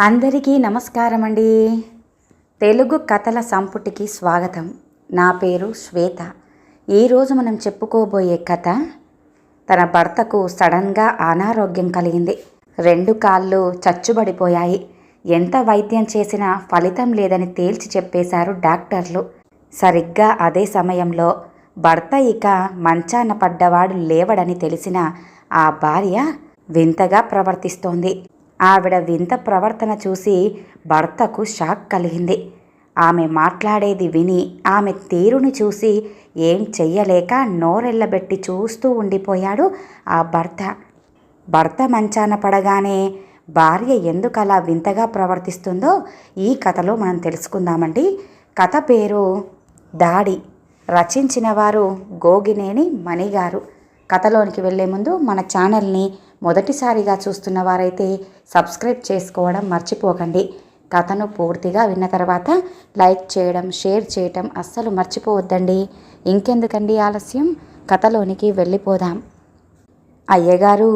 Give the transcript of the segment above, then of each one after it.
అందరికీ నమస్కారం అండి. తెలుగు కథల సంపుటికి స్వాగతం. నా పేరు శ్వేత. ఈరోజు మనం చెప్పుకోబోయే కథ తన భర్తకు సడన్గా అనారోగ్యం కలిగింది. రెండు కాళ్ళు చచ్చుబడిపోయాయి. ఎంత వైద్యం చేసినా ఫలితం లేదని తేల్చి చెప్పేశారు డాక్టర్లు. సరిగ్గా అదే సమయంలో భర్త ఇక మంచాన పడ్డవాడు లేవడని తెలిసిన ఆ భార్య వింతగా ప్రవర్తిస్తోంది. ఆవిడ వింత ప్రవర్తన చూసి భర్తకు షాక్ కలిగింది. ఆమె మాట్లాడేది విని ఆమె తీరుని చూసి ఏం చెయ్యలేక నోరెళ్ళబెట్టి చూస్తూ ఉండిపోయాడు ఆ భర్త. భర్త మంచాన పడగానే భార్య ఎందుకు అలా వింతగా ప్రవర్తిస్తుందో ఈ కథలో మనం తెలుసుకుందామండి. కథ పేరు దాడి. రచించిన వారు గోగినేని మణిగారు. కథలోనికి వెళ్ళే ముందు మన ఛానల్ని మొదటిసారిగా చూస్తున్న వారైతే సబ్స్క్రైబ్ చేసుకోవడం మర్చిపోకండి. కథను పూర్తిగా విన్న తర్వాత లైక్ చేయడం షేర్ చేయడం అస్సలు మర్చిపోవద్దండి. ఇంకెందుకండి ఆలస్యం? కథలోనికి వెళ్ళిపోదాం. అయ్యగారు!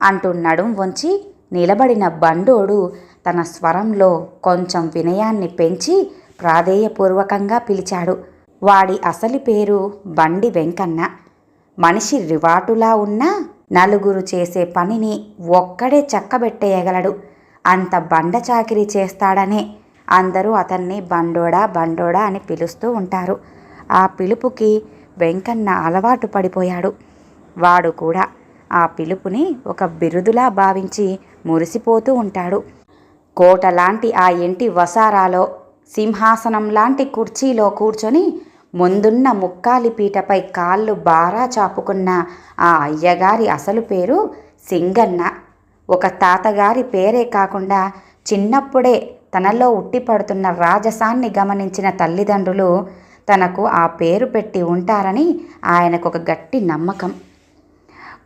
అంటూ నడుం వంచి నిలబడిన బండోడు. తన స్వరంలో కొంచెం వినయాన్ని పెంచి ప్రాధేయపూర్వకంగా పిలిచాడు. వాడి అసలు పేరు బండి వెంకన్న. మనిషి రివాటులా ఉన్నా నలుగురు చేసే పనిని ఒక్కడే చక్కబెట్టేయగలడు. అంత బండ చాకిరీ చేస్తాడనే. అందరూ అతన్ని బండోడా బండోడా అని పిలుస్తూ ఉంటారు. ఆ పిలుపుకి వెంకన్న అలవాటు పడిపోయాడు. వాడు కూడా ఆ పిలుపుని ఒక బిరుదులా భావించి మురిసిపోతూ ఉంటాడు. కోట లాంటి ఆ ఇంటి వసారాలో సింహాసనం లాంటి కుర్చీలో కూర్చొని ముందున్న ముక్కాలి పీటపై కాళ్ళు బారా చాపుకున్న ఆ అయ్యగారి అసలు పేరు సింగన్న. ఒక తాతగారి పేరే కాకుండా చిన్నప్పుడే తనలో ఉట్టిపడుతున్న రాజసాన్ని గమనించిన తల్లిదండ్రులు తనకు ఆ పేరు పెట్టి ఉంటారని ఆయనకు ఒక గట్టి నమ్మకం.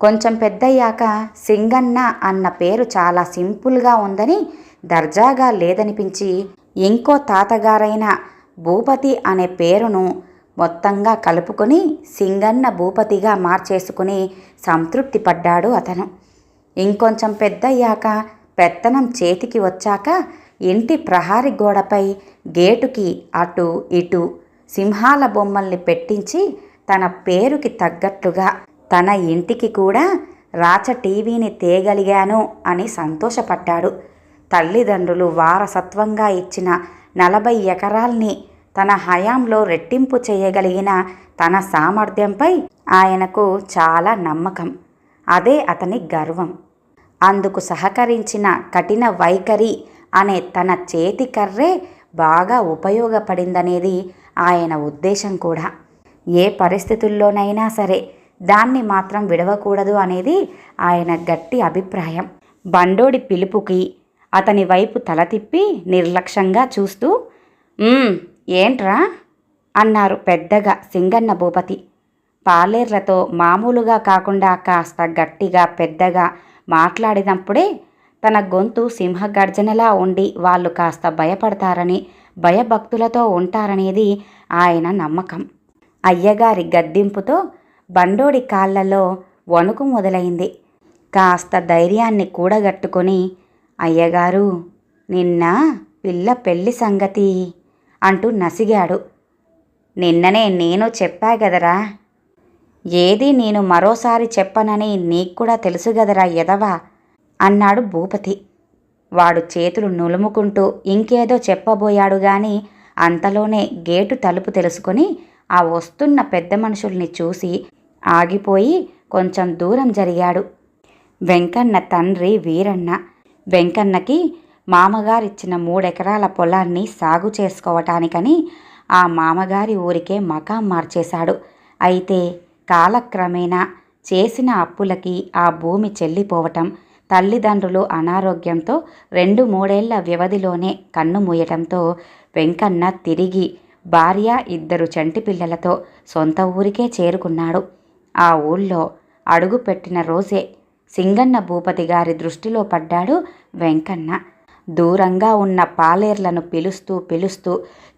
కొంచెం పెద్దయ్యాక సింగన్న అన్న పేరు చాలా సింపుల్గా ఉందని దర్జాగా లేదనిపించి ఇంకో తాతగారైన భూపతి అనే పేరును మొత్తంగా కలుపుకొని సింగన్న భూపతిగా మార్చేసుకుని సంతృప్తి పడ్డాడు అతను. ఇంకొంచెం పెద్దయ్యాక పెత్తనం చేతికి వచ్చాక ఇంటి ప్రహారి గోడపై గేటుకి అటు ఇటు సింహాల బొమ్మల్ని పెట్టించి తన పేరుకి తగ్గట్లుగా తన ఇంటికి కూడా రాచ టీవీని తేగలిగాను అని సంతోషపడ్డాడు. తల్లిదండ్రులు వారసత్వంగా ఇచ్చిన నలభై ఎకరాల్ని తన హయాంలో రెట్టింపు చేయగలిగిన తన సామర్థ్యంపై ఆయనకు చాలా నమ్మకం. అదే అతని గర్వం. అందుకు సహకరించిన కఠిన వైఖరి అనే తన చేతి కర్రే బాగా ఉపయోగపడిందనేది ఆయన ఉద్దేశం కూడా. ఏ పరిస్థితుల్లోనైనా సరే దాన్ని మాత్రం విడవకూడదు అనేది ఆయన గట్టి అభిప్రాయం. బండోడి పిలుపుకి అతని వైపు తల తిప్పి నిర్లక్ష్యంగా చూస్తూ ఏంట్రా? అన్నారు పెద్దగా సింగన్న భూపతి. పాలేర్లతో మామూలుగా కాకుండా కాస్త గట్టిగా పెద్దగా మాట్లాడినప్పుడే తన గొంతు సింహగర్జనలా ఉండి వాళ్ళు కాస్త భయపడతారని భయభక్తులతో ఉంటారనేది ఆయన నమ్మకం. అయ్యగారి గద్దింపుతో బండోడి కాళ్ళలో వణుకు మొదలైంది. కాస్త ధైర్యాన్ని కూడగట్టుకొని అయ్యగారు నిన్న పిల్ల పెళ్ళి సంగతి అంటూ నసిగాడు. నిన్ననే నేను చెప్పా గదరా. ఏది నేను మరోసారి చెప్పనని నీకు కూడా తెలుసు గదరా ఎదవా అన్నాడు భూపతి. వాడు చేతులు నులుముకుంటూ ఇంకేదో చెప్పబోయాడు గాని అంతలోనే గేటు తలుపు తెలుసుకొని ఆ వస్తున్న పెద్ద మనుషుల్ని చూసి ఆగిపోయి కొంచెం దూరం జరిగాడు. వెంకన్న తండ్రి వీరన్న. వెంకన్నకి మామగారిచ్చిన మూడెకరాల పొలాన్ని సాగు చేసుకోవటానికని ఆ మామగారి ఊరికే మకాం మార్చేశాడు. అయితే కాలక్రమేణా చేసిన అప్పులకి ఆ భూమి చెల్లిపోవటం తల్లిదండ్రులు అనారోగ్యంతో రెండు మూడేళ్ళ వ్యవధిలోనే కన్ను మూయటంతో వెంకన్న తిరిగి భార్య ఇద్దరు చంటి పిల్లలతో సొంత ఊరికే చేరుకున్నాడు. ఆ ఊళ్ళో అడుగు పెట్టిన రోజే సింగన్న భూపతి గారి దృష్టిలో పడ్డాడు వెంకన్న. దూరంగా ఉన్న పాలేర్లను పిలుస్తూ పిలుస్తూ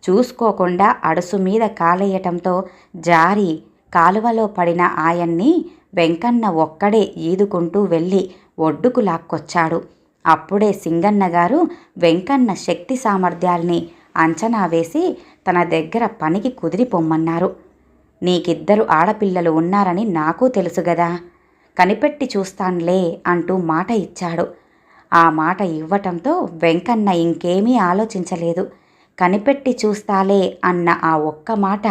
చూసుకోకుండా అడుసు మీద కాలేయటంతో జారి కాలువలో పడిన ఆయన్ని వెంకన్న ఒక్కడే ఈదుకుంటూ వెళ్ళి ఒడ్డుకు లాక్కొచ్చాడు. అప్పుడే సింగన్న గారు వెంకన్న శక్తి సామర్థ్యాల్ని అంచనా వేసి తన దగ్గర పనికి కుదిరిపోమ్మన్నారు నీకిద్దరు ఆడపిల్లలు ఉన్నారని నాకు తెలుసు గదా. కనిపెట్టి చూస్తాన్లే అంటూ మాట ఇచ్చాడు. ఆ మాట ఇవ్వటంతో వెంకన్న ఇంకేమీ ఆలోచించలేదు. కనిపెట్టి చూస్తాలే అన్న ఆ ఒక్క మాట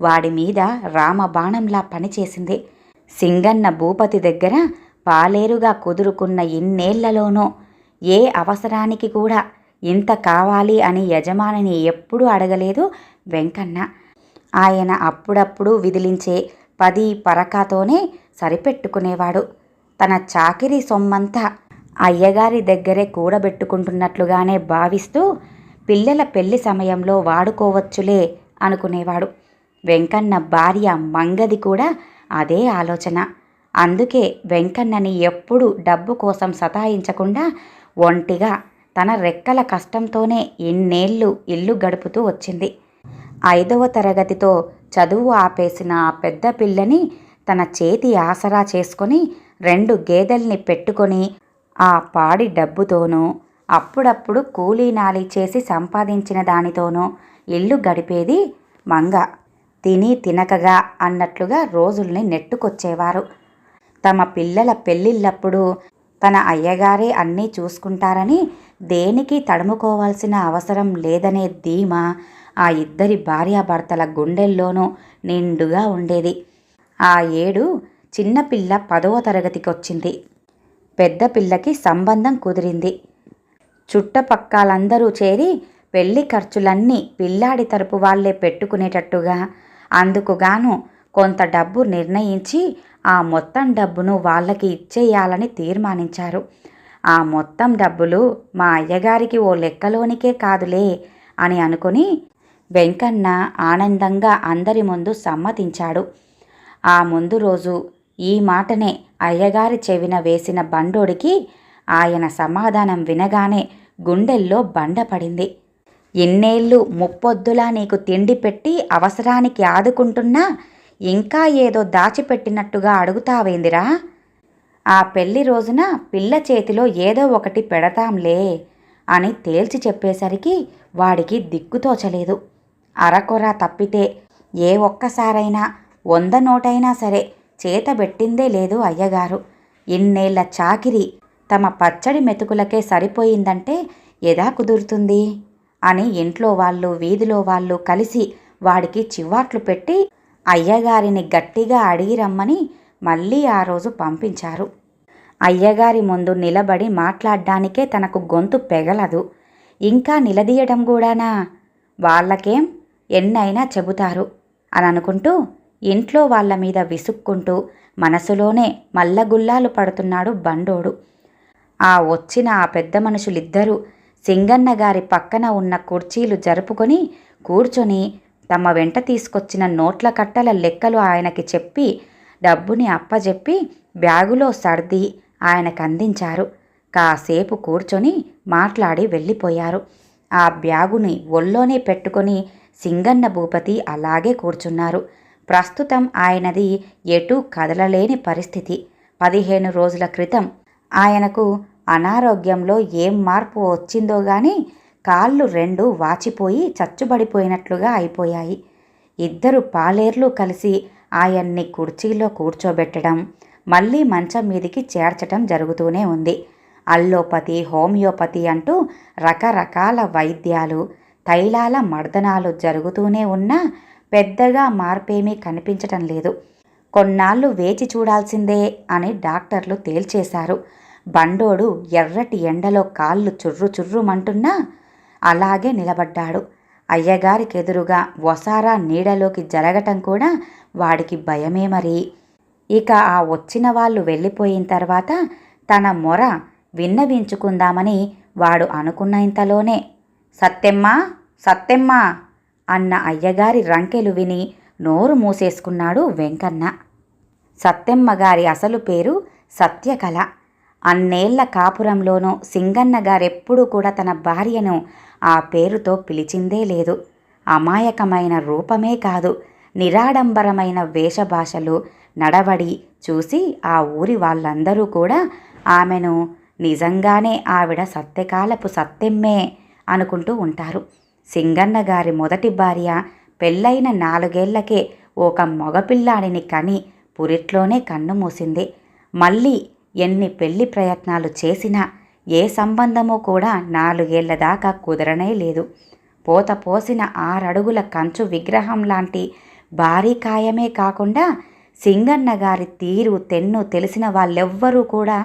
వాడి మీద రామబాణంలా పనిచేసింది. సింగన్న భూపతి దగ్గర పాలేరుగా కుదురుకున్న ఇన్నేళ్ళలోనో ఏ అవసరానికి కూడా ఇంత కావాలి అని యజమానిని ఎప్పుడూ అడగలేదు వెంకన్న. ఆయన అప్పుడప్పుడు విదిలించే పది పరకాతోనే సరిపెట్టుకునేవాడు. తన చాకిరీ సొమ్మంతా అయ్యగారి దగ్గరే కూడబెట్టుకుంటున్నట్లుగానే భావిస్తూ పిల్లల పెళ్ళి సమయంలో వాడుకోవచ్చులే అనుకునేవాడు. వెంకన్న భార్య మంగది కూడా అదే ఆలోచన. అందుకే వెంకన్నని ఎప్పుడూ డబ్బు కోసం సతాయించకుండా ఒంటిగా తన రెక్కల కష్టంతోనే ఇన్నేళ్ళు ఇల్లు గడుపుతూ వచ్చింది. ఐదవ తరగతితో చదువు ఆపేసిన ఆ పెద్ద పిల్లని తన చేతి ఆసరా చేసుకొని రెండు గేదెల్ని పెట్టుకొని ఆ పాడి డబ్బుతోనూ అప్పుడప్పుడు కూలీ నాలి చేసి సంపాదించిన దానితోనూ ఇల్లు గడిపేది మంగ. తిని తినకగా అన్నట్లుగా రోజుల్ని నెట్టుకొచ్చేవారు. తమ పిల్లల పెళ్ళిళ్ళప్పుడు తన అయ్యగారే అన్నీ చూసుకుంటారని దేనికి తడుముకోవాల్సిన అవసరం లేదనే ధీమా ఆ ఇద్దరి భార్యాభర్తల గుండెల్లోనూ నిండుగా ఉండేది. ఆ ఏడు చిన్నపిల్ల పదవ తరగతికి వచ్చింది పెద్ద పిల్లకి సంబంధం కుదిరింది. చుట్టపక్కలందరూ చేరి పెళ్ళి ఖర్చులన్నీ పిల్లాడి తరపు వాళ్ళే పెట్టుకునేటట్టుగా. అందుకుగాను కొంత డబ్బు నిర్ణయించి ఆ మొత్తం డబ్బును వాళ్ళకి ఇచ్చేయాలని తీర్మానించారు. ఆ మొత్తం డబ్బులు మా అయ్యగారికి ఓ లెక్కలోనికే కాదులే అని అనుకుని వెంకన్న ఆనందంగా అందరి ముందు సమ్మతించాడు. ఆ ముందు రోజు ఈ మాటనే అయ్యగారి చెవిన వేసిన బండోడికి ఆయన సమాధానం వినగానే గుండెల్లో బండపడింది ఇన్నేళ్ళు ముప్పొద్దులా నీకు తిండి పెట్టి అవసరానికి ఆదుకుంటున్నా ఇంకా ఏదో దాచిపెట్టినట్టుగా అడుగుతావేందిరా? ఆ పెళ్ళి రోజున పిల్ల చేతిలో ఏదో ఒకటి పెడతాంలే అని తేల్చి చెప్పేసరికి వాడికి దిక్కుతోచలేదు అరకొర తప్పితే ఏ ఒక్కసారైనా వంద నోటైనా సరే చేతబెట్టిందే లేదు అయ్యగారు. ఇన్నేళ్ళ చాకిరి తమ పచ్చడి మెతుకులకే సరిపోయిందంటే ఎదా కుదురుతుంది? అని ఇంట్లో వాళ్ళు వీధిలో వాళ్ళు కలిసి వాడికి చివాట్లు పెట్టి అయ్యగారిని గట్టిగా అడిగి రమ్మని మళ్ళీ ఆ రోజు పంపించారు. అయ్యగారి ముందు నిలబడి మాట్లాడ్డానికే తనకు గొంతు పెగలదు. ఇంకా నిలదీయడం కూడానా? వాళ్ళకేం ఎన్నైనా చెబుతారు అని అనుకుంటూ ఇంట్లో వాళ్ళ మీద విసుక్కుంటూ మనసులోనే మల్లగుల్లాలు పడుతున్నాడు బండోడు. ఆ వచ్చిన ఆ పెద్ద మనుషులిద్దరూ సింగన్న గారి పక్కన ఉన్న కుర్చీలు జరుపుకొని కూర్చొని తమ వెంట తీసుకొచ్చిన నోట్ల కట్టల లెక్కలు ఆయనకి చెప్పి డబ్బుని అప్పజెప్పి బ్యాగులో సర్ది ఆయనకు అందించారు కాసేపు కూర్చొని మాట్లాడి వెళ్ళిపోయారు. ఆ బ్యాగుని ఒల్లోనే పెట్టుకొని సింగన్న భూపతి అలాగే కూర్చున్నారు. ప్రస్తుతం ఆయనది ఎటూ కదలలేని పరిస్థితి. పదిహేను రోజుల క్రితం ఆయనకు అనారోగ్యంలో ఏం మార్పు వచ్చిందో గాని కాళ్ళు రెండు వాచిపోయి చచ్చుబడిపోయినట్లుగా అయిపోయాయి. ఇద్దరు పాలేర్లు కలిసి ఆయన్ని కుర్చీలో కూర్చోబెట్టడం మళ్ళీ మంచం మీదికి చేర్చటం జరుగుతూనే ఉంది. అల్లోపతి హోమియోపతి అంటూ రకరకాల వైద్యాలు తైలాల మర్దనాలు జరుగుతూనే ఉన్నా పెద్దగా మార్పేమీ కనిపించటం లేదు. కొన్నాళ్ళు వేచి చూడాల్సిందే అని డాక్టర్లు తేల్చేశారు. బండోడు ఎర్రటి ఎండలో కాళ్ళు చుర్రు చుర్రుమంటున్నా అలాగే నిలబడ్డాడు. అయ్యగారికి ఎదురుగా వసారా నీడలోకి జరగటం కూడా వాడికి భయమే మరి. ఇక ఆ వచ్చిన వాళ్ళు వెళ్ళిపోయిన తర్వాత తన మొర విన్నవించుకుందామని వాడు అనుకున్న ఇంతలోనే సత్తెమ్మా సత్తెమ్మా అన్న అయ్యగారి రంకెలు విని నోరు మూసేసుకున్నాడు వెంకన్న. సత్తెమ్మ గారి అసలు పేరు సత్యకళ. అన్నేళ్ళ కాపురంలోనూ సింగన్న గారెప్పుడూ కూడా తన భార్యను ఆ పేరుతో పిలిచిందే లేదు. అమాయకమైన రూపమే కాదు నిరాడంబరమైన వేషభాషలు నడవడి చూసి ఆ ఊరి వాళ్ళందరూ కూడా ఆమెను నిజంగానే ఆవిడ సత్యకాలపు సత్యమ్మే అనుకుంటూ ఉంటారు. సింగన్న గారి మొదటి భార్య పెళ్ళైన నాలుగేళ్ళకే ఒక మగపిల్లాడిని కని పురిట్లోనే కన్ను మూసింది. మళ్ళీ ఎన్ని పెళ్ళి ప్రయత్నాలు చేసినా ఏ సంబంధము కూడా నాలుగేళ్ళ దాకా కుదరనే లేదు. పోత పోసిన ఆరడుగుల కంచు విగ్రహం లాంటి భారీ కాయమే కాకుండా సింగన్న గారి తీరు తెన్ను తెలిసిన వాళ్ళెవ్వరూ కూడా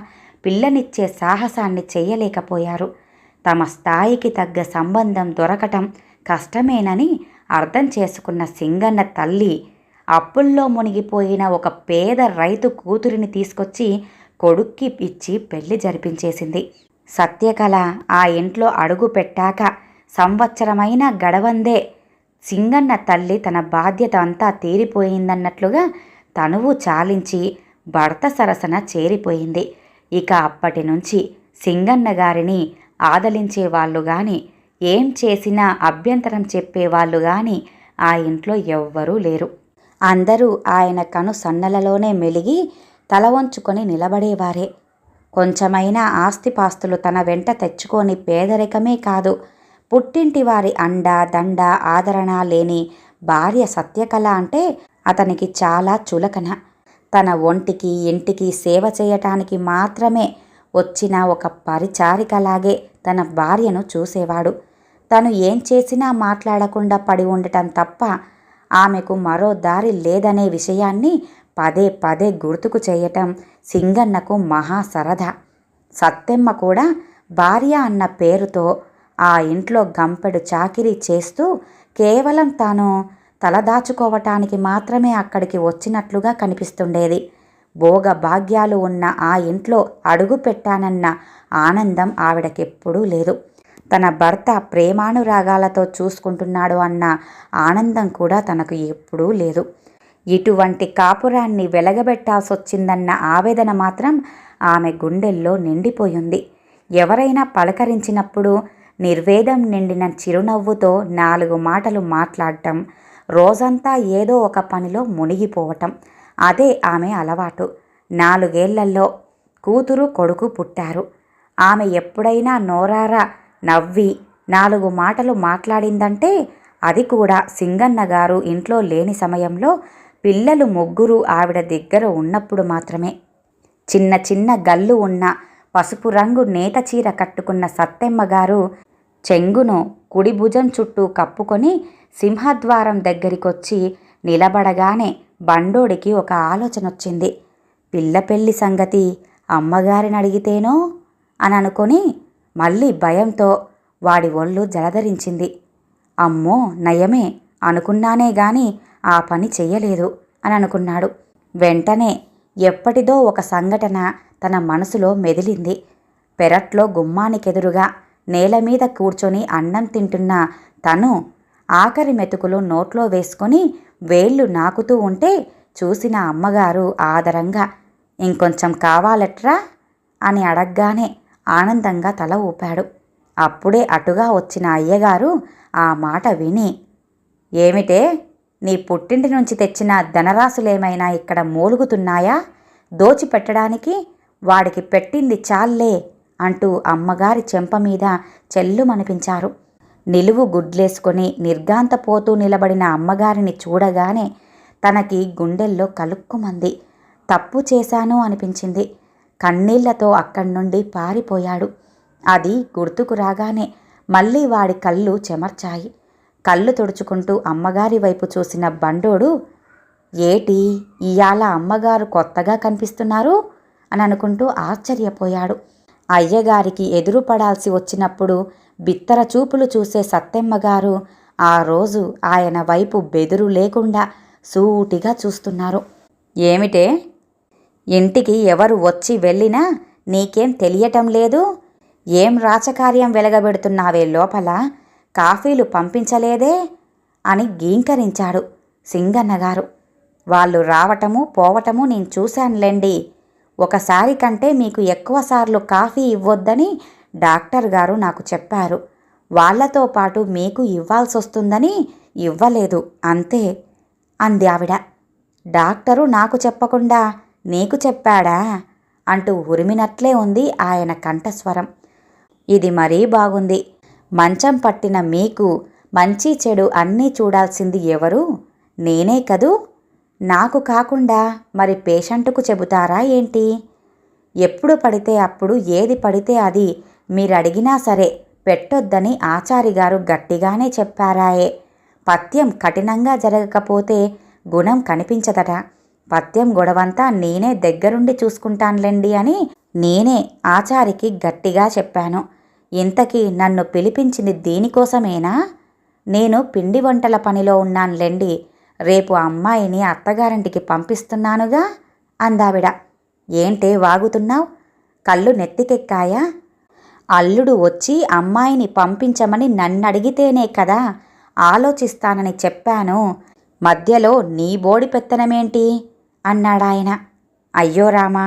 పిల్లనిచ్చే సాహసాన్ని చేయలేకపోయారు. తమ స్థాయికి తగ్గ సంబంధం దొరకటం కష్టమేనని అర్థం చేసుకున్న సింగన్న తల్లి అప్పుల్లో మునిగిపోయిన ఒక పేద రైతు కూతురిని తీసుకొచ్చి కొడుక్కి ఇచ్చి పెళ్ళి జరిపించేసింది. సత్యకళ ఆ ఇంట్లో అడుగు పెట్టాక సంవత్సరమైన గడవందే సింగన్న తల్లి తన బాధ్యత అంతా తీరిపోయిందన్నట్లుగా తనువు చాలించి భర్త సరసన చేరిపోయింది. ఇక అప్పటి నుంచి సింగన్న గారిని ఆదలించే వాళ్ళు గాని ఏం చేసినా అభ్యంతరం చెప్పేవాళ్ళు గాని ఆ ఇంట్లో ఎవ్వరూ లేరు. అందరూ ఆయన కను సన్నలలోనే మెలిగి తల వంచుకొని నిలబడేవారే. కొంచెమైనా ఆస్తిపాస్తులు తన వెంట తెచ్చుకొని పేదరికమే కాదు పుట్టింటి వారి అండ దండ ఆదరణ లేని భార్య సత్యకళ అంటే అతనికి చాలా చులకన. తన ఒంటికి ఇంటికి సేవ చేయటానికి మాత్రమే వచ్చిన ఒక పరిచారికలాగే తన భార్యను చూసేవాడు. తను ఏం చేసినా మాట్లాడకుండా పడి ఉండటం తప్ప ఆమెకు మరో దారి లేదనే విషయాన్ని పదే పదే గుర్తుకు చేయటం సింగన్నకు మహా సరదా. సత్తెమ్మ కూడా భార్య అన్న పేరుతో ఆ ఇంట్లో గంపెడు చాకిరీ చేస్తూ కేవలం తాను తలదాచుకోవటానికి మాత్రమే అక్కడికి వచ్చినట్లుగా కనిపిస్తుండేది. భోగ భాగ్యాలు ఉన్న ఆ ఇంట్లో అడుగు పెట్టానన్న ఆనందం ఆవిడకెప్పుడూ లేదు. తన భర్త ప్రేమానురాగాలతో చూసుకుంటున్నాడు అన్న ఆనందం కూడా తనకు ఎప్పుడూ లేదు. ఇటువంటి కాపురాన్ని వెలగబెట్టాల్సొచ్చిందన్న ఆవేదన మాత్రం ఆమె గుండెల్లో నిండిపోయింది. ఎవరైనా పలకరించినప్పుడు నిర్వేదం నిండిన చిరునవ్వుతో నాలుగు మాటలు మాట్లాడటం రోజంతా ఏదో ఒక పనిలో మునిగిపోవటం అదే ఆమె అలవాటు. నాలుగేళ్ళలో కూతురు కొడుకు పుట్టారు. ఆమె ఎప్పుడైనా నోరారా నవ్వి నాలుగు మాటలు మాట్లాడిందంటే అది కూడా సింగన్న గారు ఇంట్లో లేని సమయంలో పిల్లలు ముగ్గురు ఆవిడ దగ్గర ఉన్నప్పుడు మాత్రమే. చిన్న చిన్న గల్లు ఉన్న పసుపు రంగు నేత చీర కట్టుకున్న సత్తెమ్మ గారు చెంగును కుడి భుజం చుట్టూ కప్పుకొని సింహద్వారం దగ్గరికొచ్చి నిలబడగానే బండోడికి ఒక ఆలోచన వచ్చింది పిల్ల పెళ్ళి సంగతి అమ్మగారిని అడిగితేనో అని అనుకొని మళ్ళీ భయంతో వాడి ఒళ్ళు జలధరించింది. అమ్మో నయమే అనుకున్నానే గాని ఆ పని చెయ్యలేదు అని అనుకున్నాడు వెంటనే ఎప్పటిదో ఒక సంఘటన తన మనసులో మెదిలింది. పెరట్లో గుమ్మానికెదురుగా నేల మీద కూర్చొని అన్నం తింటున్న తను ఆఖరి మెతుకులు నోట్లో వేసుకొని వేళ్ళు నాకుతూ ఉంటే చూసిన అమ్మగారు ఆదరంగా ఇంకొంచెం కావాలట్రా? అని అడగ్గానే ఆనందంగా తల ఊపాడు. అప్పుడే అటుగా వచ్చిన అయ్యగారు ఆ మాట విని ఏమిటే నీ పుట్టింటి నుంచి తెచ్చిన ధనరాశులేమైనా ఇక్కడ మూలుగుతున్నాయా? దోచిపెట్టడానికి వాడికి పెట్టింది చాల్లే అంటూ అమ్మగారి చెంప మీద చెల్లుమనిపించారు. నిలువు గుడ్లేసుకొని నిర్గాంతపోతూ నిలబడిన అమ్మగారిని చూడగానే తనకి గుండెల్లో కలుక్కుమంది. తప్పు చేశాను అనిపించింది. కన్నీళ్ళతో అక్కడి నుండి పారిపోయాడు. అది గుర్తుకు రాగానే మళ్ళీ వాడి కళ్ళు చెమర్చాయి. కళ్ళు తుడుచుకుంటూ అమ్మగారి వైపు చూసిన బండోడు ఏటి ఇయాల అమ్మగారు కొత్తగా కనిపిస్తున్నారు? అని అనుకుంటూ ఆశ్చర్యపోయాడు. అయ్యగారికి ఎదురుపడాల్సి వచ్చినప్పుడు బిత్తర చూపులు చూసే సత్తెమ్మగారు ఆ రోజు ఆయన వైపు బెదురు లేకుండా సూటిగా చూస్తున్నారు. ఏమిటే? ఇంటికి ఎవరు వచ్చి వెళ్ళినా నీకేం తెలియటం లేదు? ఏం రాచకార్యం వెలగబెడుతున్నావే లోపల? కాఫీలు పంపించలేదే? అని గీంకరించాడు సింగన్నగారు వాళ్ళు రావటము పోవటము నేను చూశానులేండి. ఒకసారి కంటే మీకు ఎక్కువసార్లు కాఫీ ఇవ్వొద్దని డాక్టర్ గారు నాకు చెప్పారు. వాళ్ళతో పాటు మీకు ఇవ్వాల్సి వస్తుందని ఇవ్వలేదు అంతే అంది ఆవిడ. డాక్టరు నాకు చెప్పకుండా నీకు చెప్పాడా? అంటూ ఉరిమినట్లే ఉంది ఆయన కంఠస్వరం. ఇది మరీ బాగుంది. మంచం పట్టిన మీకు మంచి చెడు అన్నీ చూడాల్సింది ఎవరు? నేనే కదూ? నాకు కాకుండా మరి పేషెంట్కు చెబుతారా ఏంటి? ఎప్పుడు పడితే అప్పుడు ఏది పడితే అది మీరు అడిగినా సరే పెట్టొద్దని ఆచారి గారు గట్టిగానే చెప్పారాయే. పత్యం కఠినంగా జరగకపోతే గుణం కనిపించదట. పత్యం గొడవంతా నేనే దగ్గరుండి చూసుకుంటానులేండి అని నేనే ఆచారికి గట్టిగా చెప్పాను. ఇంతకీ నన్ను పిలిపించింది దీనికోసమేనా? నేను పిండి వంటల పనిలో ఉన్నానులేండి. రేపు అమ్మాయిని అత్తగారింటికి పంపిస్తున్నానుగా అందావిడ. ఏంటే వాగుతున్నావు? కళ్ళు నెత్తికెక్కాయా? అల్లుడు వచ్చి అమ్మాయిని పంపించమని నన్నడిగితేనే కదా ఆలోచిస్తానని చెప్పాను. మధ్యలో నీ బోడి పెత్తనమేంటి? అన్నాడాయన. అయ్యో రామా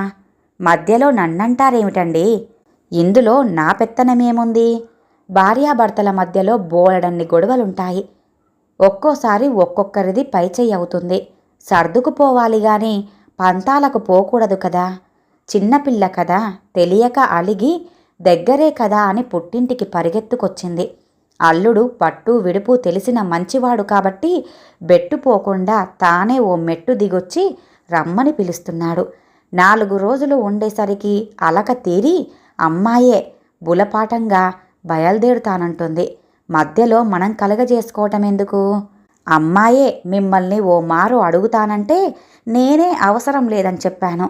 మధ్యలో నన్నంటారేమిటండి? ఇందులో నా పెత్తనమేముంది? భార్యాభర్తల మధ్యలో బోలెడన్ని గొడవలుంటాయి. ఒక్కోసారి ఒక్కొక్కరిది పైచెయ్యి అవుతుంది. సర్దుకుపోవాలి గాని పంతాలకు పోకూడదు కదా. చిన్నపిల్ల కదా తెలియక అలిగి దగ్గరే కదా అని పుట్టింటికి పరిగెత్తుకొచ్చింది. అల్లుడు పట్టు విడుపు తెలిసిన మంచివాడు కాబట్టి బెట్టుపోకుండా తానే ఓ మెట్టు దిగొచ్చి రమ్మని పిలుస్తున్నాడు. నాలుగు రోజులు ఉండేసరికి అలక తీరి అమ్మాయే బులపాటంగా బయలుదేరుతానంటుంది. మధ్యలో మనం కలగజేసుకోవటం ఎందుకు అమ్మాయే మిమ్మల్ని ఓ మారు అడుగుతానంటే నేనే అవసరం లేదని చెప్పాను.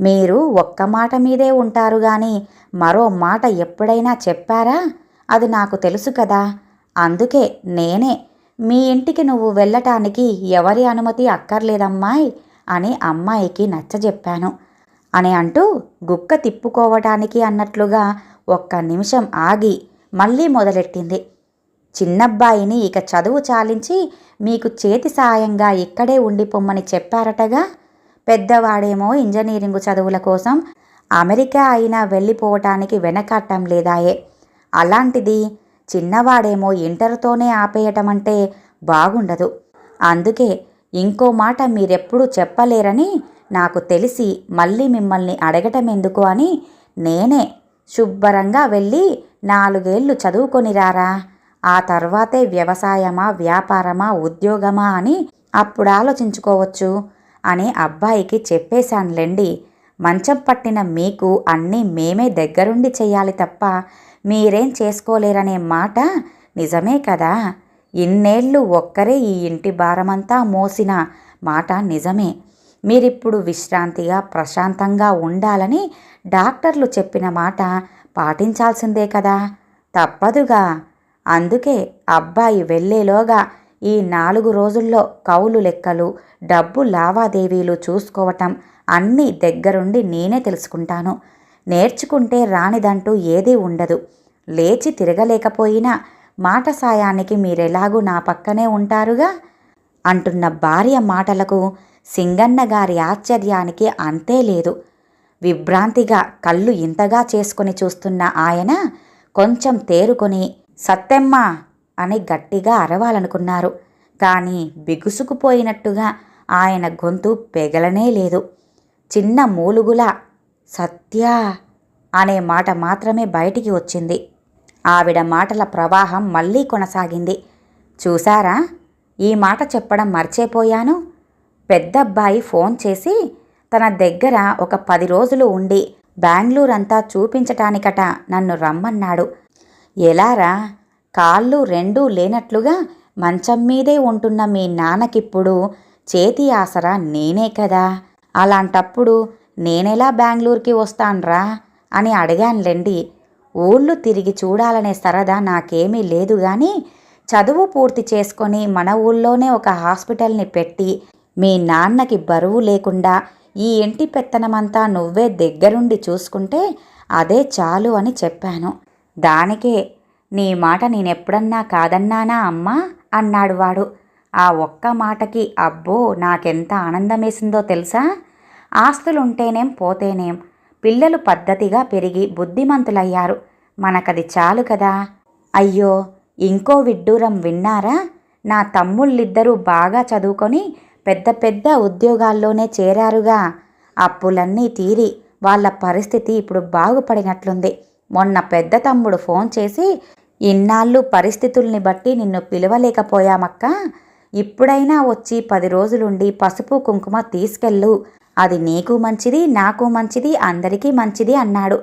మీరు ఒక్క మాట మీదే ఉంటారు గాని మరో మాట ఎప్పుడైనా చెప్పారా? అది నాకు తెలుసు కదా. అందుకే నేనే మీ ఇంటికి నువ్వు వెళ్ళటానికి ఎవరి అనుమతి అక్కర్లేదమ్మాయి అని అమ్మాయికి నచ్చజెప్పాను. అని అంటూ గుక్క తిప్పుకోవటానికి అన్నట్లుగా ఒక్క నిమిషం ఆగి మళ్ళీ మొదలెట్టింది. చిన్నబ్బాయిని ఇక చదువు చాలించి మీకు చేతి సాయంగా ఇక్కడే ఉండిపోమ్మని చెప్పారటగా పెద్దవాడేమో ఇంజనీరింగ్ చదువుల కోసం అమెరికా అయినా వెళ్ళిపోవటానికి వెనకట్టం లేదాయే. అలాంటిది చిన్నవాడేమో ఇంటర్తోనే ఆపేయటం అంటే బాగుండదు. అందుకే ఇంకో మాట మీరెప్పుడూ చెప్పలేరని నాకు తెలిసి మళ్ళీ మిమ్మల్ని అడగటం ఎందుకు అని నేనే శుభ్రంగా వెళ్ళి నాలుగేళ్ళు చదువుకొని రారా ఆ తర్వాతే వ్యవసాయమా వ్యాపారమా ఉద్యోగమా అని అప్పుడు ఆలోచించుకోవచ్చు. అని అబ్బాయికి చెప్పేశానులేండి. మంచం పట్టిన మీకు అన్నీ మేమే దగ్గరుండి చెయ్యాలి తప్ప మీరేం చేసుకోలేరనే మాట నిజమే కదా? ఇన్నేళ్ళు ఒక్కరే ఈ ఇంటి భారమంతా మోసిన మాట నిజమే. మీరిప్పుడు విశ్రాంతిగా ప్రశాంతంగా ఉండాలని డాక్టర్లు చెప్పిన మాట పాటించాల్సిందే కదా? తప్పదుగా. అందుకే అబ్బాయి వెళ్ళేలోగా ఈ నాలుగు రోజుల్లో కౌలు లెక్కలు డబ్బు లావాదేవీలు చూసుకోవటం అన్నీ దగ్గరుండి నేనే తెలుసుకుంటాను. నేర్చుకుంటే రానిదంటూ ఏదీ ఉండదు. లేచి తిరగలేకపోయినా మాట సాయానికి మీరెలాగూ నా పక్కనే ఉంటారుగా? అంటున్న భార్య మాటలకు సింగన్న గారి ఆశ్చర్యానికి అంతే లేదు. విభ్రాంతిగా కళ్ళు ఇంతగా చేసుకుని చూస్తున్న ఆయన కొంచెం తేరుకొని సత్తెమ్మ అని గట్టిగా అరవాలనుకున్నారు. కానీ బిగుసుకుపోయినట్టుగా ఆయన గొంతు పెగలనే లేదు. చిన్న మూలుగులా సత్య అనే మాట మాత్రమే బయటికి వచ్చింది. ఆవిడ మాటల ప్రవాహం మళ్ళీ కొనసాగింది. చూసారా ఈ మాట చెప్పడం మర్చిపోయాను. పెద్దబ్బాయి ఫోన్ చేసి తన దగ్గర ఒక పది రోజులు ఉండి బెంగళూరంతా చూపించటానికట నన్ను రమ్మన్నాడు. ఎలారా? కాళ్ళు రెండూ లేనట్లుగా మంచం మీదే ఉంటున్న మీ నాన్నకిప్పుడు చేతి ఆసరా నేనే కదా. అలాంటప్పుడు నేనెలా బెంగళూరుకి వస్తాన్రా? అని అడిగానులేండి ఊళ్ళు తిరిగి చూడాలనే సరదా నాకేమీ లేదు గాని చదువు పూర్తి చేసుకొని మన ఊళ్ళోనే ఒక హాస్పిటల్ని పెట్టి మీ నాన్నకి బరువు లేకుండా ఈ ఇంటి పెత్తనమంతా నువ్వే దగ్గరుండి చూసుకుంటే అదే చాలు అని చెప్పాను. దానికే నీ మాట నేనెప్పుడన్నా కాదన్నానా అమ్మా? అన్నాడు వాడు. ఆ ఒక్క మాటకి అబ్బో నాకెంత ఆనందమేసిందో తెలుసా? ఆస్తులుంటేనేం పోతేనేం. పిల్లలు పద్ధతిగా పెరిగి బుద్ధిమంతులయ్యారు. మనకది చాలు కదా? అయ్యో ఇంకో విడ్డూరం విన్నారా? నా తమ్ముళ్ళిద్దరూ బాగా చదువుకొని పెద్ద పెద్ద ఉద్యోగాల్లోనే చేరారుగా. అప్పులన్నీ తీరి వాళ్ళ పరిస్థితి ఇప్పుడు బాగుపడినట్లుంది. మొన్న పెద్ద తమ్ముడు ఫోన్ చేసి ఇన్నాళ్ళు పరిస్థితుల్ని బట్టి నిన్ను పిలవలేకపోయామక్క. ఇప్పుడైనా వచ్చి పది రోజులుండి పసుపు కుంకుమ తీసుకెళ్ళు. అది నీకు మంచిది నాకు మంచిది అందరికీ మంచిది అన్నాడు.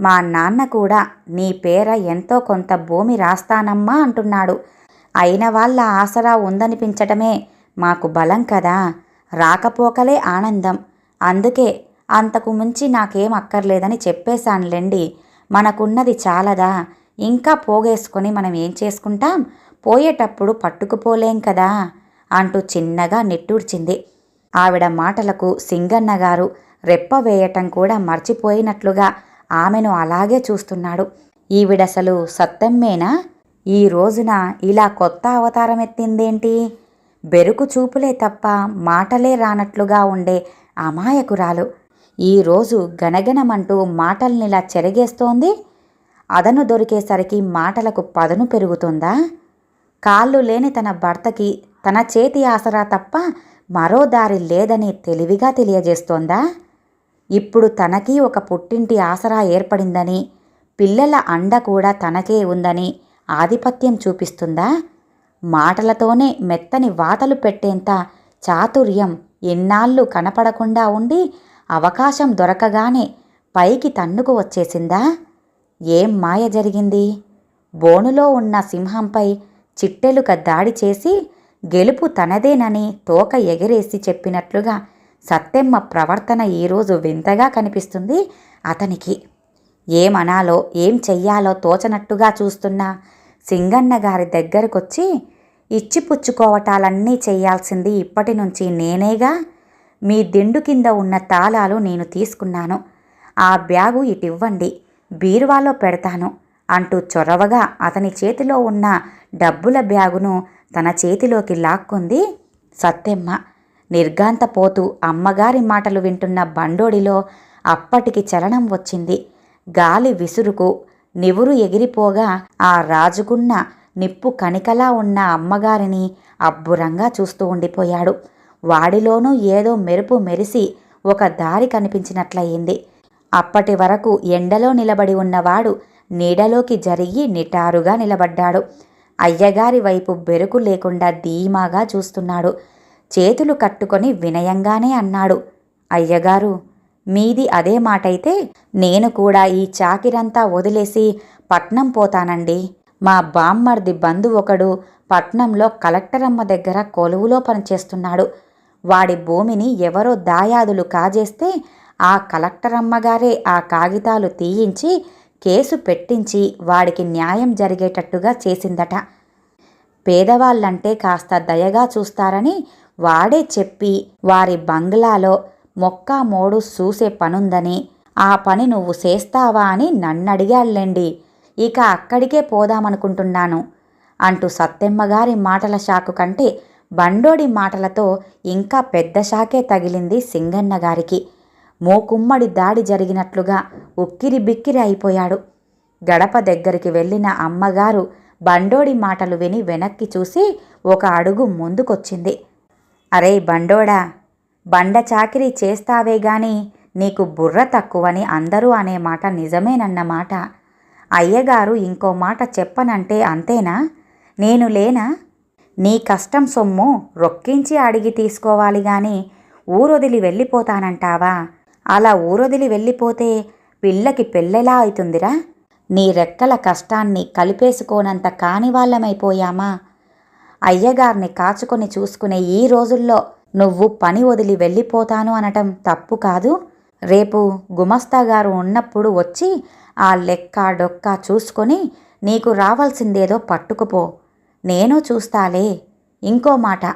మా నాన్న కూడా నీ పేర ఎంతో కొంత భూమి రాస్తానమ్మా అంటున్నాడు. అయిన వాళ్ళ ఆసరా ఉందనిపించటమే మాకు బలం కదా. రాకపోకలే ఆనందం. అందుకే అంతకు మించి నాకేం అక్కర్లేదని చెప్పేశానులేండి. మనకున్నది చాలదా? ఇంకా పోగేసుకొని మనం ఏం చేసుకుంటాం? పోయేటప్పుడు పట్టుకుపోలేం కదా? అంటూ చిన్నగా నిట్టూర్చింది. ఆవిడ మాటలకు సింగన్న గారు రెప్ప వేయటం కూడా మర్చిపోయినట్లుగా ఆమెను అలాగే చూస్తున్నాడు. ఈవిడసలు సత్తమ్మేనా ఈ రోజున ఇలా కొత్త అవతారం ఎత్తిందేంటి బెరుకు చూపులే తప్ప మాటలే రానట్లుగా ఉండే అమాయకురాలు. ఈరోజు గనగనమంటూ మాటల్నిలా చెరగేస్తోంది. అదను దొరికేసరికి మాటలకు పదును పెరుగుతుందా? కాళ్ళు లేని తన భర్తకి తన చేతి ఆసరా తప్ప మరో దారి లేదని తెలివిగా తెలియజేస్తోందా? ఇప్పుడు తనకి ఒక పుట్టింటి ఆసరా ఏర్పడిందని పిల్లల అండ కూడా తనకే ఉందని ఆధిపత్యం చూపిస్తుందా? మాటలతోనే మెత్తని వాతలు పెట్టేంత చాతుర్యం ఎన్నాళ్ళు కనపడకుండా ఉండి అవకాశం దొరకగానే పైకి తన్నుకు వచ్చేసిందా? ఏం మాయ జరిగింది? బోనులో ఉన్న సింహంపై చిట్టెలుక దాడి చేసి గెలుపు తనదేనని తోక ఎగరేసి చెప్పినట్లుగా సత్తెమ్మ ప్రవర్తన ఈరోజు వింతగా కనిపిస్తుంది అతనికి. ఏమనాలో ఏం చెయ్యాలో తోచనట్టుగా చూస్తున్న సింగన్న గారి దగ్గరకొచ్చి ఇచ్చిపుచ్చుకోవటాలన్నీ చెయ్యాల్సింది ఇప్పటి నుంచి నేనేగా? మీ దిండు కింద ఉన్న తాళాలు నేను తీసుకున్నాను. ఆ బ్యాగు ఇటివ్వండి బీరువాలో పెడతాను అంటూ చొరవగా అతని చేతిలో ఉన్న డబ్బుల బ్యాగును తన చేతిలోకి లాక్కుంది సత్తెమ్మ నిర్గాంతపోతూ అమ్మగారి మాటలు వింటున్న బండోడిలో అప్పటికి చలనం వచ్చింది. గాలి విసురుకు నివురు ఎగిరిపోగా ఆ రాజుకున్న నిప్పు కణికలా ఉన్న అమ్మగారిని అబ్బురంగా చూస్తూ ఉండిపోయాడు. వాడిలోనూ ఏదో మెరుపు మెరిసి ఒక దారి కనిపించినట్లయింది. అప్పటి వరకు ఎండలో నిలబడి ఉన్నవాడు నీడలోకి జరిగి నిటారుగా నిలబడ్డాడు. అయ్యగారి వైపు బెరుకు లేకుండా ధీమాగా చూస్తున్నాడు. చేతులు కట్టుకొని వినయంగానే అన్నాడు అయ్యగారు మీది అదే మాటైతే నేను కూడా ఈ చాకిరంతా వదిలేసి పట్నం పోతానండి. మా బామ్మర్ది బంధు ఒకడు పట్నంలో కలెక్టరమ్మ దగ్గర కొలువులో పనిచేస్తున్నాడు. వాడి భూమిని ఎవరో దాయాదులు కాజేస్తే ఆ కలెక్టరమ్మగారే ఆ కాగితాలు తీయించి కేసు పెట్టించి వాడికి న్యాయం జరిగేటట్టుగా చేసిందట. పేదవాళ్ళంటే కాస్త దయగా చూస్తారని వాడే చెప్పి వారి బంగ్లాలో మొక్క మోడు చూసే పనుందని ఆ పని నువ్వు చేస్తావా అని నన్నడిగాళ్ళండి ఇక అక్కడికే పోదామనుకుంటున్నాను అంటూ సత్తెమ్మగారి మాటల షాకు కంటే బండోడి మాటలతో ఇంకా పెద్ద షాకే తగిలింది సింగన్న గారికి. మోకుమ్మడి దాడి జరిగినట్లుగా ఉక్కిరి బిక్కిరి అయిపోయాడు. గడప దగ్గరికి వెళ్ళిన అమ్మగారు బండోడి మాటలు విని వెనక్కి చూసి ఒక అడుగు ముందుకొచ్చింది. అరే బండోడా బండ చాకిరీ చేస్తావే గాని నీకు బుర్ర తక్కువని అందరూ అనే మాట నిజమేనన్నమాట. అయ్యగారు ఇంకో మాట చెప్పనంటే అంతేనా? నేను లేనా? నీ కష్టం సొమ్ము రొక్కించి అడిగి తీసుకోవాలి గాని ఊరొదిలి వెళ్ళిపోతానంటావా? అలా ఊరొదిలి వెళ్ళిపోతే పిల్లకి పెళ్ళెలా అవుతుందిరా నీ రెక్కల కష్టాన్ని కలిపేసుకోనంత కాని వాళ్ళమైపోయామా అయ్యగారిని కాచుకొని చూసుకునే ఈ రోజుల్లో నువ్వు పని వదిలి వెళ్ళిపోతాను అనటం తప్పు కాదు. రేపు గుమస్తా గారు ఉన్నప్పుడు వచ్చి ఆ లెక్క డొక్క చూసుకొని నీకు రావాల్సిందేదో పట్టుకుపో. నేను చూస్తాలే. ఇంకో మాట.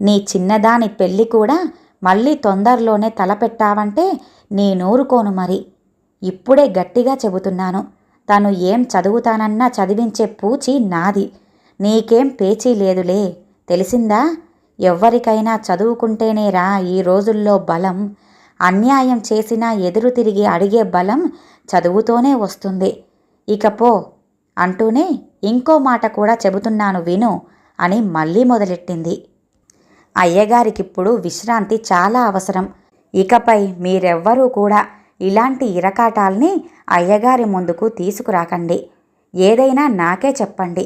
నీ చిన్నదాని పెళ్ళి కూడా మళ్ళీ తొందరలోనే తలపెట్టావంటే నీ నూరుకోను మరి. ఇప్పుడే గట్టిగా చెబుతున్నాను. తను ఏం చదువుతానన్నా చదివించే పూచి నాది. నీకేం పేచీ లేదులే. తెలిసిందా? ఎవ్వరికైనా చదువుకుంటేనేరా ఈ రోజుల్లో బలం. అన్యాయం చేసినా ఎదురు తిరిగి అడిగే బలం చదువుతోనే వస్తుంది. ఇకపో అంటూనే ఇంకో మాట కూడా చెబుతున్నాను విను అని మళ్ళీ మొదలెట్టింది. అయ్యగారికిప్పుడు విశ్రాంతి చాలా అవసరం. ఇకపై మీరెవ్వరూ కూడా ఇలాంటి ఇరకాటాల్ని అయ్యగారి ముందుకు తీసుకురాకండి. ఏదైనా నాకే చెప్పండి.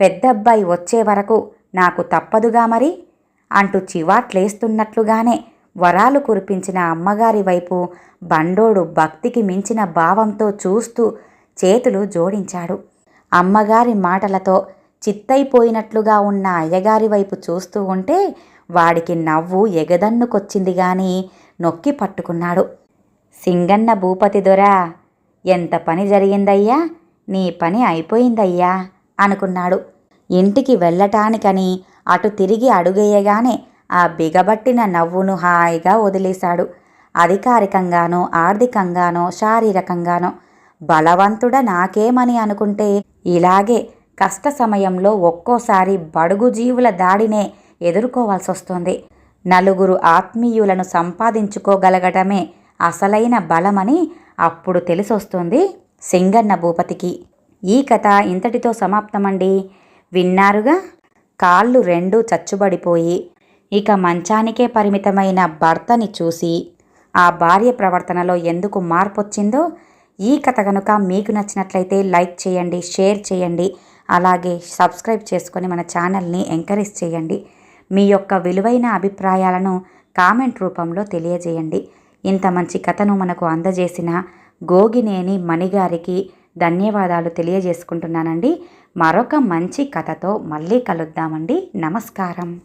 పెద్దబ్బాయి వచ్చే వరకు నాకు తప్పదుగా మరి? అంటూ చివాట్లేస్తున్నట్లుగానే వరాలు కురిపించిన అమ్మగారి వైపు బండోడు భక్తికి మించిన భావంతో చూస్తూ చేతులు జోడించాడు. అమ్మగారి మాటలతో చిత్తైపోయినట్లుగా ఉన్న అయ్యగారి వైపు చూస్తూ ఉంటే వాడికి నవ్వు ఎగదన్నుకొచ్చింది గాని నొక్కి పట్టుకున్నాడు. సింగన్న భూపతి దొరా ఎంత పని జరిగిందయ్యా? నీ పని అయిపోయిందయ్యా? అనుకున్నాడు. ఇంటికి వెళ్ళటానికని అటు తిరిగి అడుగేయగానే ఆ బిగబట్టిన నవ్వును హాయిగా వదిలేశాడు. అధికారికంగానో ఆర్థికంగానో శారీరకంగానో బలవంతుడ నాకేమని అనుకుంటే ఇలాగే కష్ట సమయంలో ఒక్కోసారి బడుగు జీవుల దాడినే ఎదుర్కోవాల్సి వస్తుంది నలుగురు ఆత్మీయులను సంపాదించుకోగలగటమే అసలైన బలమని అప్పుడు తెలిసొస్తుంది సింగన్న భూపతికి. ఈ కథ ఇంతటితో సమాప్తమండి. విన్నారుగా? కాళ్ళు రెండూ చచ్చుబడిపోయి ఇక మంచానికే పరిమితమైన భర్తని చూసి ఆ భార్య ప్రవర్తనలో ఎందుకు మార్పొచ్చిందో ఈ కథ కనుక మీకు నచ్చినట్లయితే లైక్ చేయండి షేర్ చేయండి అలాగే సబ్స్క్రైబ్ చేసుకొని మన ఛానల్ని ఎంకరేజ్ చేయండి. మీ యొక్క విలువైన అభిప్రాయాలను కామెంట్ రూపంలో తెలియజేయండి. ఇంత మంచి కథను మనకు అందజేసిన గోగినేని మణిగారికి ధన్యవాదాలు తెలియజేసుకుంటున్నానండి. మరొక మంచి కథతో మళ్ళీ కలుద్దామండి. నమస్కారం.